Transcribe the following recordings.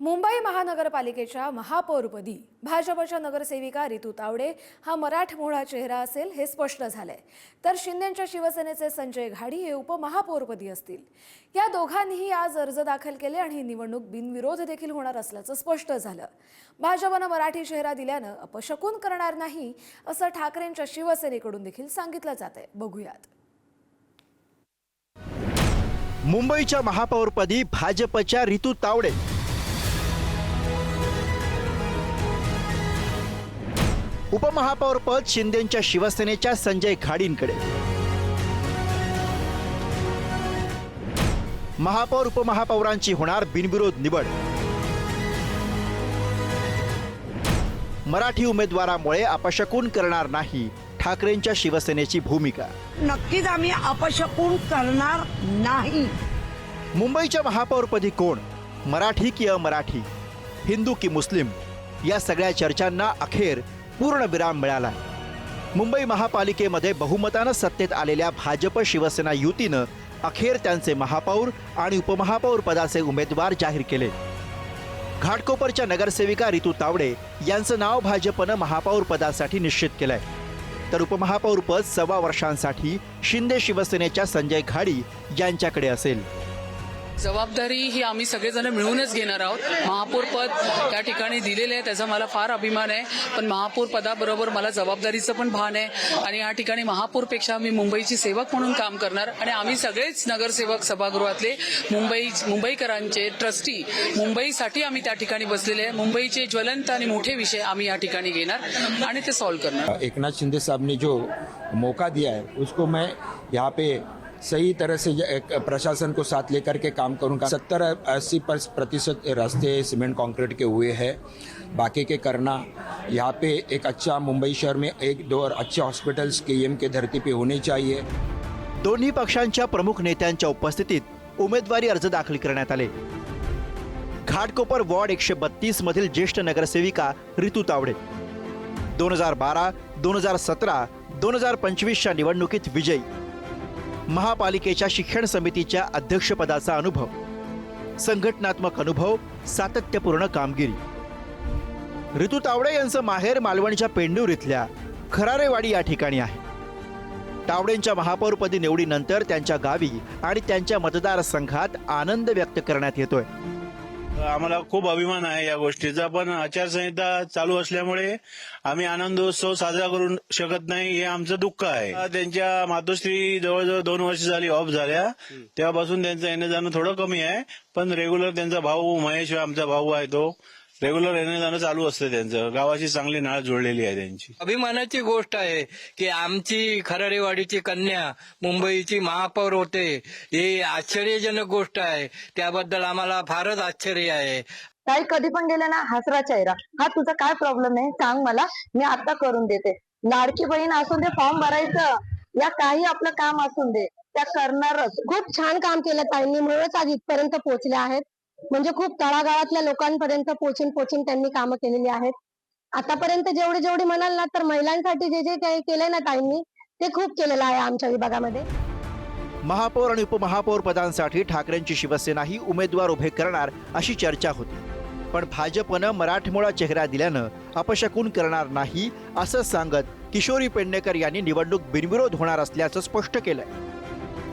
मुंबई महानगरपालिकेच्या महापौरपदी भाजपच्या नगरसेविका रितू तावडे हा मराठमोळा चेहरा असेल हे स्पष्ट झालंय. तर शिंदेच्या शिवसेनेचे संजय घाडी हे उपमहापौरपदी असतील. या दोघांनीही आज अर्ज दाखल केले आणि ही निवडणूक बिनविरोध देखील होणार असल्याचं स्पष्ट झालं. भाजपनं मराठी चेहरा दिल्यानं अपशकून करणार नाही असं ठाकरेंच्या शिवसेनेकडून देखील सांगितलं जात आहे बघूयात. मुंबईच्या महापौरपदी भाजपच्या रितू तावडे उपमहापौरपद शिंदेच्या शिवसेनेच्या संजय घाडींकडे महापौर उपमहापौरांची होणार बिनविरोध निवड. मराठी उमेदवारामुळे अपशकून करणार नाही ठाकरेंच्या शिवसेनेची भूमिका. नक्कीच आम्ही अपशकून करणार नाही. मुंबईच्या महापौरपदी कोण? मराठी की अमराठी? हिंदू की मुस्लिम? या सगळ्या चर्चांना अखेर पूर्ण विराम मिळाला. मुंबई महापालिकेमध्ये बहुमतानं सत्तेत आलेल्या भाजप शिवसेना युतीनं अखेर त्यांचे महापौर आणि उपमहापौर पदाचे उमेदवार जाहीर केले. घाटकोपरच्या नगरसेविका रितू तावडे यांचं नाव भाजपनं महापौर पदासाठी निश्चित केलंय. तर उपमहापौर पद सव्वा वर्षांसाठी शिंदे शिवसेनेच्या संजय घाडी यांच्याकडे असेल. जबाबदारी ही आम्ही सगळेजण मिळूनच घेणार आहोत. महापौर या ठिकाणी दिलेले आहे त्याचा मला फार अभिमान आहे. पण महापौर पदाबरोबर मला जबाबदारीचं पण भान आहे. आणि या ठिकाणी महापौरपेक्षा मी मुंबईची सेवक म्हणून काम करणार. आणि आम्ही सगळेच नगरसेवक सभागृहातले मुंबई मुंबईकरांचे ट्रस्टी मुंबईसाठी आम्ही त्या ठिकाणी बसलेले आहे. मुंबईचे ज्वलंत आणि मोठे विषय आम्ही या ठिकाणी घेणार आणि ते सॉल्व्ह करणार. एकनाथ शिंदे साहब जो मौका दिया है उसको मैं यहाँ पे सही तरह से एक प्रशासन को साथ लेकर के काम करूँगा। सत्तर अस्सी प्रतिशत रास्ते सीमेंट कंक्रीट के हुए हैं। बाकी के करना यहाँ पे एक अच्छा मुंबई शहर में एक दो और अच्छे हॉस्पिटल्स के एम के धरती पे होने चाहिए। दोन्ही पक्षांच्या प्रमुख नेत्यांच्या उपस्थितीत उमेदवारी अर्ज दाखल करण्यात आले. घाटकोपर वॉर्ड एकशे बत्तीस मधील ज्येष्ठ नगरसेविका रितू तावडे. दोन हजार बारा दोन हजार सतरा दोन हजार पंचवीसच्या निवडणुकीत विजयी. महापालिकेच्या शिक्षण समितीच्या अध्यक्षपदाचा अनुभव. संघटनात्मक अनुभव सातत्यपूर्ण कामगिरी. ऋतू तावडे यांचं माहेर मालवणच्या पेंडूर इथल्या खरारेवाडी या ठिकाणी आहे. तावडेंच्या महापौरपदी निवडीनंतर त्यांच्या गावी आणि त्यांच्या मतदारसंघात आनंद व्यक्त करण्यात येतोय. आम्हाला खूप अभिमान आहे या गोष्टीचा. पण आचारसंहिता चालू असल्यामुळे आम्ही आनंदोत्सव साजरा करू शकत नाही हे आमचं दुःख आहे. त्यांच्या मातोश्री जवळजवळ दोन वर्ष झाली ऑफ झाल्या. तेव्हापासून त्यांचं येणं जाणं थोडं कमी आहे. पण रेग्युलर त्यांचा भाऊ महेश आमचा भाऊ आहे तो. रेग्युलर येणं जाणं चालू असतं त्यांचं. गावाशी चांगली नाळ जोडलेली आहे त्यांची. अभिमानाची गोष्ट आहे की आमची खराडेवाडीची कन्या मुंबईची महापौर होते. ही आश्चर्यजनक गोष्ट आहे. त्याबद्दल आम्हाला फारच आश्चर्य आहे. ताई कधी पण गेले ना हसरा चेहरा. हा तुझा काय प्रॉब्लेम आहे? सांग मला. मी आता करून देते. लाडकी बहीण असून दे फॉर्म भरायचं. या काही आपलं काम असून दे. त्या करणारच. खूप छान काम केलं ताईंनी. म्हणूनच आज इथपर्यंत पोहोचले आहेत. म्हणजे खूप तळागाळातल्या लोकांपर्यंत पोचून पोचून त्यांनी कामं केलेली आहेत. आतापर्यंत जेवढे जेवढे म्हणाल ना तर महिलांसाठी जे जे काही केलंय ना ताईंनी ते खूप केलेलं आहे आमच्या विभागामध्ये. महापौर आणि उपमहापौर पदांसाठी ठाकरेंची शिवसेनाही उमेदवार उभे करणार अशी चर्चा होती. पण भाजपनं मराठमोळा चेहरा दिल्यानं अपशकून करणार नाही असं सांगत किशोरी पेडणेकर यांनी निवडणूक बिनविरोध होणार असल्याचं स्पष्ट केलंय.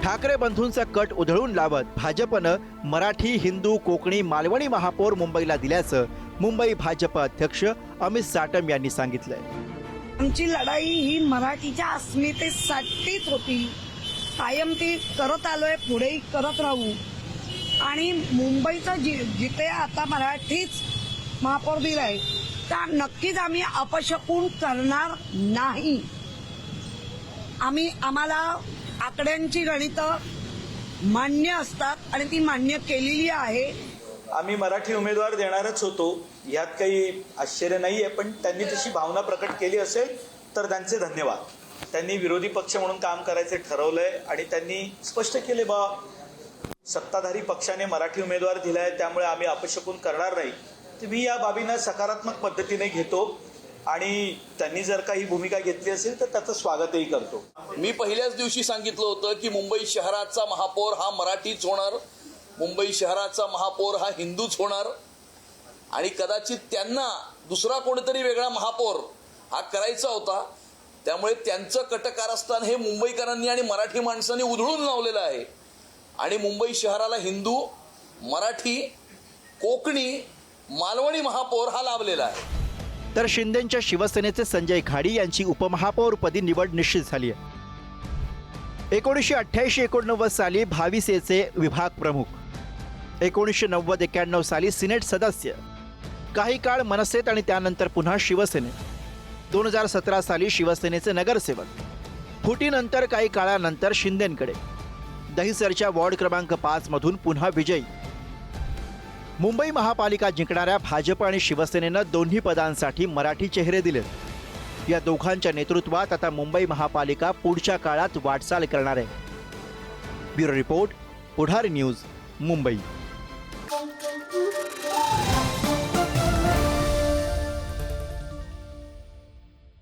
ठाकरे बंधूंचा कट उधळून लावत भाजपनं मराठी हिंदू कोकणी मालवणी महापौर मुंबईला दिल्याचं मुंबई भाजप अध्यक्ष अमित साटम यांनी सांगितलंय. आमची लढाई ही मराठीच्या अस्मितेसाठीच होती. कायम ती करत आलोय पुढेही करत राहू. आणि मुंबईचं जि जिथे आता मराठीच महापौर दिलाय त्या नक्कीच आम्ही अपशकून करणार नाही. आम्ही आम्हाला आकड्यांची गणितं मान्य असतात आणि ती मान्य केलेली आहे. आम्ही मराठी उमेदवार देणारच होतो यात काही आश्चर्य नाही आहे पण त्यांनी तशी भावना प्रकट केली असेल तर त्यांचे धन्यवाद. त्यांनी विरोधी पक्ष म्हणून काम करायचे ठरवलंय आणि त्यांनी स्पष्ट केले बा सत्ताधारी पक्षाने मराठी उमेदवार दिलाय त्यामुळे आम्ही अपशकून करणार नाही. तर मी या बाबींना सकारात्मक पद्धतीने घेतो. आणि त्यांनी जर काही भूमिका घेतली असेल तर त्याचं स्वागतही करतो. मी पहिल्याच दिवशी सांगितलं होतं की मुंबई शहराचा महापौर हा मराठीच होणार मुंबई शहराचा महापौर हा हिंदूच होणार आणि कदाचित त्यांना दुसरा कोणीतरी वेगळा महापौर हा करायचा होता. त्यामुळे त्यांचं कटकारस्थान हे मुंबईकरांनी आणि मराठी माणसांनी उधळून लावलेलं आहे. आणि मुंबई शहराला हिंदू मराठी कोकणी मालवणी महापौर हा लाभलेला आहे. तर शिंदेच्या शिवसेनेचे संजय घाडी यांची उपमहापौरपदी निवड निश्चित झाली आहे. एकोणीसशे अठ्ठ्याऐंशी एकोणनव्वद साली भाविसेचे विभाग प्रमुख. एकोणीसशे नव्वद एक्याण्णव साली सिनेट सदस्य. काही काळ मनसेत आणि त्यानंतर पुन्हा शिवसेनेत दोन हजार सतरा साली शिवसेनेचे नगरसेवक. फुटीनंतर काही काळानंतर शिंदेंकडे. दहिसरच्या वॉर्ड क्रमांक पाचमधून पुन्हा विजयी. मुंबई महापालिका जिंकणाऱ्या भाजप आणि शिवसेनेनं दोन्ही पदांसाठी मराठी चेहरे दिलेत या दोघांच्या नेतृत्वात आता मुंबई महापालिका पुढच्या काळात वाटचाल करणार आहे. Bureau report Pudhari news Mumbai.